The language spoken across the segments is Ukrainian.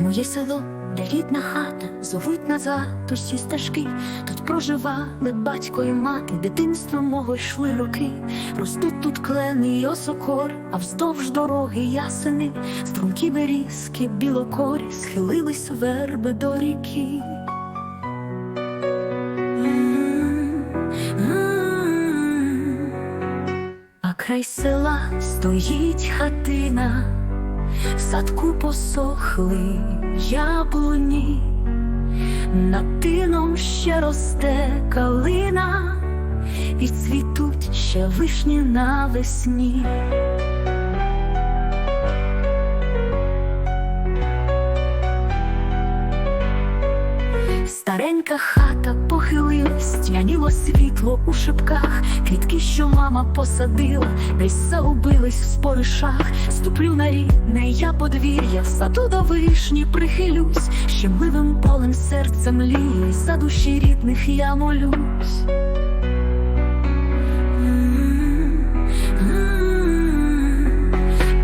моє село, де рідна хата, зовуть назад усі стежки. Тут проживали батько і мати, дитинство мого йшли роки. Ростуть тут клени й осокор, а вздовж дороги ясени, струнки берізки, білокорі, схилились верби до ріки. А край села стоїть хатина, в садку посохли яблуні, над тином ще росте калина, і цвітуть ще вишні навесні. Старенька хата похилилась, тьмяніло світло у шибках, квітки, що мама посадила, десь загубились в споришах. Ступлю на рідне я подвір'я, саду до вишні прихилюсь, щемливим полем серцем ліє, за душі рідних я молюсь.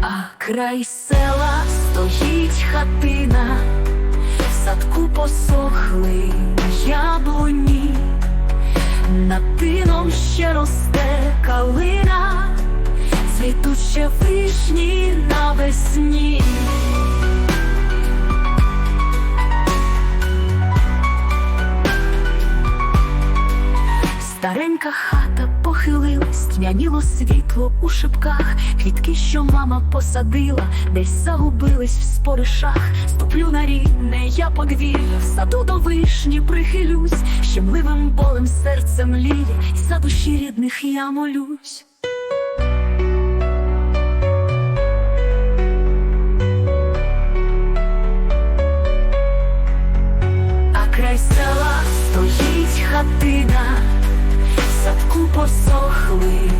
А край села стоїть хатина в садку посохли яблуні, над тином ще росте калина, цвітуть ще вишні навесні. Старенька хата похилилась, тьмяніло світло у шибках, квітки, що мама посадила, десь загубились в споришах. Ступлю на рідне, я подвір'я, в саду до вишні прихилюсь, щемливим болем серцем ліє, за душі рідних я молюсь. Стоїть хатина, в садку посохли